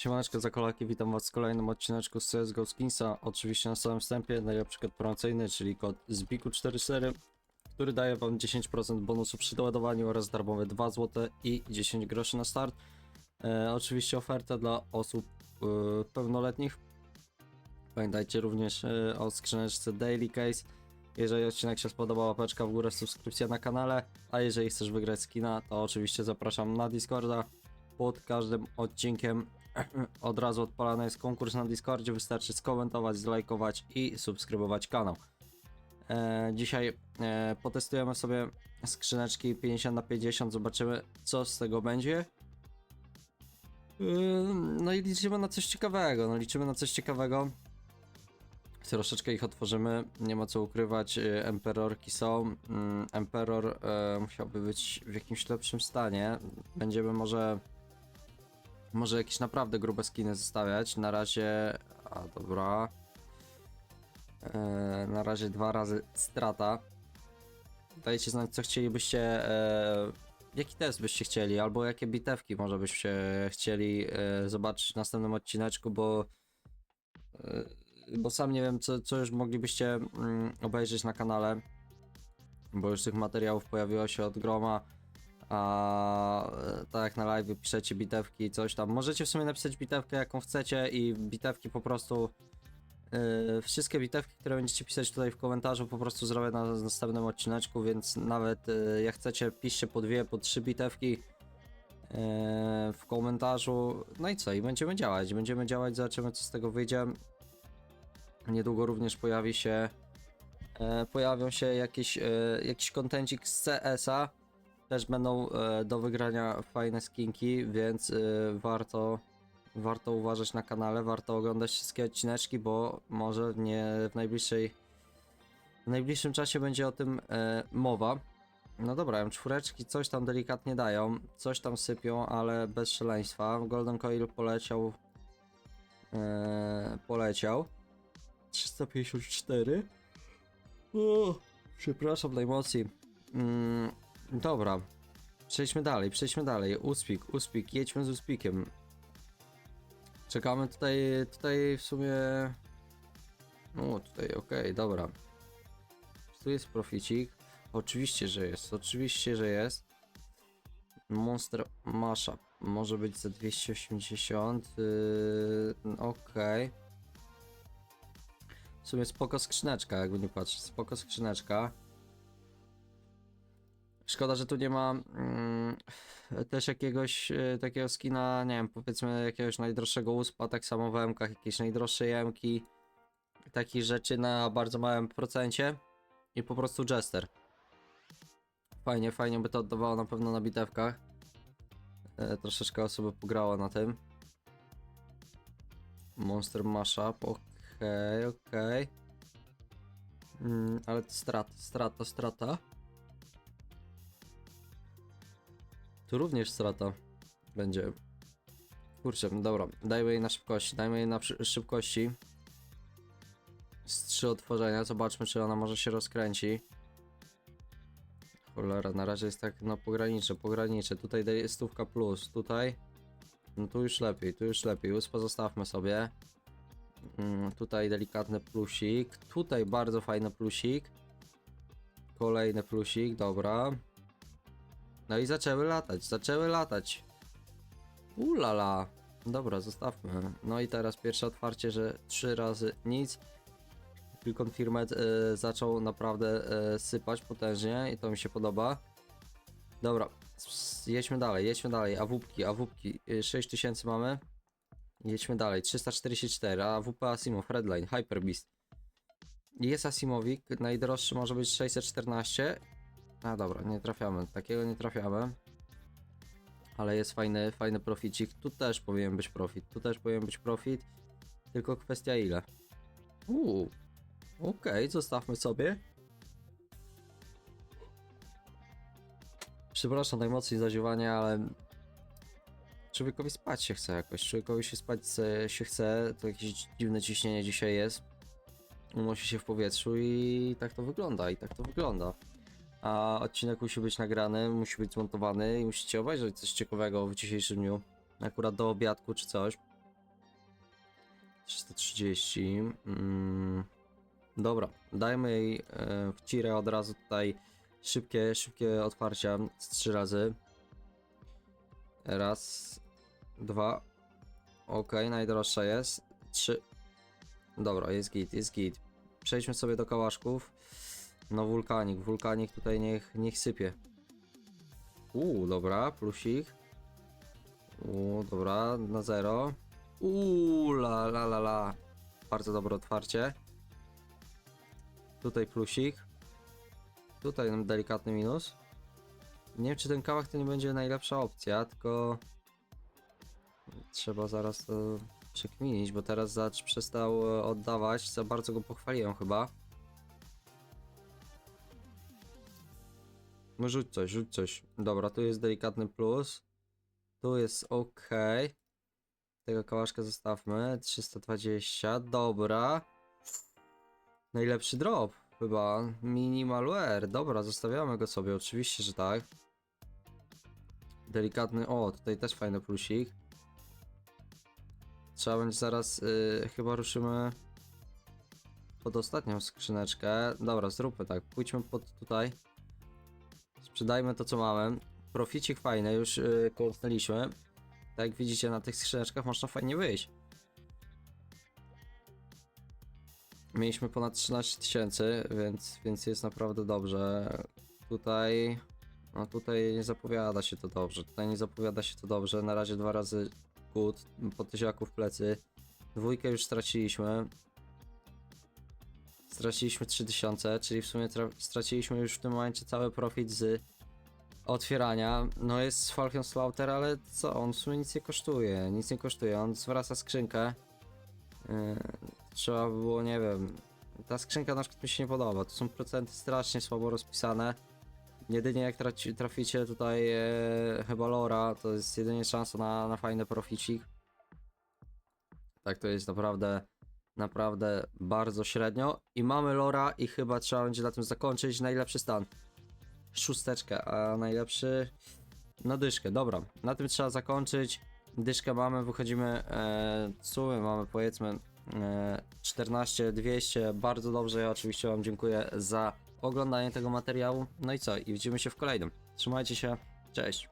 Siemaneczko Zakolaki, witam was w kolejnym odcineczku z CSGO Skinsa. Oczywiście na samym wstępie najlepszy kod promocyjny, czyli kod ZBIKU44, który daje wam 10% bonusu przy doładowaniu oraz darmowe 2 zł i 10 groszy na start. E, oczywiście oferta dla osób e, pełnoletnich. Pamiętajcie również e, o skrzyneczce Daily Case. Jeżeli odcinek się spodobał, łapeczka w górę, subskrypcja na kanale, a jeżeli chcesz wygrać skina, to oczywiście zapraszam na Discorda. Pod każdym odcinkiem od razu odpalany jest konkurs na Discordzie, wystarczy skomentować, zlajkować i subskrybować kanał. E, dzisiaj e, potestujemy sobie skrzyneczki 50 na 50, zobaczymy co z tego będzie. Ym, No i liczymy na coś ciekawego, no liczymy na coś ciekawego. Troszeczkę ich otworzymy, nie ma co ukrywać, y, Emperorki są. Ym, Emperor e, musiałby być w jakimś lepszym stanie. Będziemy może może jakieś naprawdę grube skiny zostawiać. Na razie. A dobra. E, na razie dwa razy strata. Dajcie znać, co chcielibyście. E, jaki test byście chcieli, albo jakie bitewki może byście chcieli e, zobaczyć w następnym odcineczku, bo. E, bo sam nie wiem, co, co już moglibyście mm, obejrzeć na kanale. Bo już tych materiałów pojawiło się od groma a tak na live piszecie bitewki coś tam. Możecie w sumie napisać bitewkę jaką chcecie i bitewki po prostu yy, wszystkie bitewki, które będziecie pisać tutaj w komentarzu po prostu zrobię na następnym odcineczku, więc nawet yy, jak chcecie piszcie po dwie, po trzy bitewki yy, w komentarzu. No i co? I będziemy działać. Będziemy działać, zobaczymy co z tego wyjdzie. Niedługo również pojawi się e, pojawią się jakieś, e, jakiś kontencik z CS-a też będą e, do wygrania fajne skinki, więc e, warto, warto uważać na kanale, warto oglądać wszystkie odcineczki, bo może nie w najbliższej w najbliższym czasie będzie o tym e, mowa. No dobra, M4 coś tam delikatnie dają, coś tam sypią, ale bez szaleństwa. Golden Coil poleciał e, poleciał 354 o, przepraszam najmocniej mm, Dobra. Przejdźmy dalej, przejdźmy dalej. Uspik, Uspik, jedźmy z Uspikiem. Czekamy tutaj, tutaj w sumie... No, tutaj, okej, dobra. Tu jest proficik. Oczywiście, że jest, oczywiście, że jest. Monster Masha może być za 280. Yy, okej. W sumie spoko skrzyneczka, jakby nie patrzeć. Spoko skrzyneczka. Szkoda, że tu nie ma mm, też jakiegoś e, takiego skina, nie wiem, powiedzmy jakiegoś najdroższego uspa, tak samo w MKach, jakieś najdroższe jemki, takich rzeczy na bardzo małym procencie i po prostu Jester. Fajnie, fajnie by to oddawało na pewno na bitewkach. E, troszeczkę osób by pograło na tym. Monster Mashup, okej, okej. Mm, ale to strata, strata, strata. Tu również strata będzie. Kurczę, dobra, dajmy jej na szybkości, dajmy jej na szybkości. Z trzy otworzenia, zobaczmy czy ona może się rozkręci. Cholera, na razie jest tak, no pogranicze, pogranicze. Tutaj daje stówka plus, tutaj. No tu już lepiej, tu już lepiej. Uspa zostawmy sobie. Mm, tutaj delikatny plusik. Tutaj bardzo fajny plusik. Kolejny plusik, dobra. No i zaczęły latać, zaczęły latać. Ulala. Dobra, zostawmy. No i teraz pierwsze otwarcie, że trzy razy nic. Tylko Firmet y, zaczął naprawdę y, sypać potężnie i to mi się podoba. Dobra, jedźmy dalej, jedźmy dalej. AWP, AWP, y, 6000 mamy. Jedźmy dalej, 344, AWP Asimov, Redline, Hyper Beast. Jest Asimowik, najdroższy może być 614 a dobra, nie trafiamy. Takiego nie trafiamy. Ale jest fajny, fajny proficik. Tu też powinien być profit. Tu też powinien być profit. Tylko kwestia ile. Uuu. Okej, zostawmy sobie. Przepraszam najmocniej za ziewanie, ale człowiekowi spać się chce jakoś. Człowiekowi się spać się chce. To jakieś dziwne ciśnienie dzisiaj jest. Unosi się w powietrzu i tak to wygląda. I tak to wygląda a odcinek musi być nagrany, musi być zmontowany i musicie obejrzeć coś ciekawego w dzisiejszym dniu. Akurat do obiadku czy coś. 330. Mm, dobra, dajmy jej e, w cirę od razu tutaj szybkie, szybkie otwarcia z trzy razy. Raz, dwa. Ok, najdroższa jest. Trzy. Dobra, jest git, jest git. Przejdźmy sobie do kałaszków. No wulkanik, wulkanik tutaj niech, niech sypie. Uuu, dobra, plusik. Uuu, dobra, na zero. Uuu, la la la la. Bardzo dobre otwarcie. Tutaj plusik. Tutaj delikatny minus. Nie wiem, czy ten kałach to nie będzie najlepsza opcja, tylko trzeba zaraz to przekminić, bo teraz zacz przestał e, oddawać, za bardzo go pochwaliłem chyba. Rzuć coś, rzuć coś. Dobra, tu jest delikatny plus. Tu jest ok. Tego kałaszka zostawmy. 320, dobra. Najlepszy drop chyba. Minimal wear. Dobra, zostawiamy go sobie, oczywiście, że tak. Delikatny, o, tutaj też fajny plusik. Trzeba będzie zaraz, y, chyba ruszymy pod ostatnią skrzyneczkę. Dobra, zróbmy tak, pójdźmy pod tutaj. Sprzedajmy to, co mamy. Proficik fajny, już yy. Tak jak widzicie na tych skrzyneczkach można fajnie wyjść. Mieliśmy ponad 13 tysięcy, więc, więc jest naprawdę dobrze. Tutaj, no tutaj nie zapowiada się to dobrze. Tutaj nie zapowiada się to dobrze. Na razie dwa razy good, po tysiaku w plecy. Dwójkę już straciliśmy. Straciliśmy 3000, czyli w sumie tra- straciliśmy już w tym momencie cały profit z otwierania. No jest Falcon Slaughter, ale co? On w sumie nic nie kosztuje. Nic nie kosztuje. On zwraca skrzynkę. Yy, trzeba by było, nie wiem. Ta skrzynka na przykład mi się nie podoba. To są procenty strasznie słabo rozpisane. Jedynie jak traci, traficie tutaj e, chyba Lora, to jest jedynie szansa na, na fajny proficik. Tak to jest naprawdę, naprawdę bardzo średnio. I mamy Lora i chyba trzeba będzie na tym zakończyć. Najlepszy stan. Szósteczkę, a najlepszy... No dyszkę, dobra. Na tym trzeba zakończyć. Dyszkę mamy, wychodzimy, e, sumy mamy powiedzmy e, 14 200. Bardzo dobrze, ja oczywiście wam dziękuję za oglądanie tego materiału. No i co? I widzimy się w kolejnym. Trzymajcie się, cześć.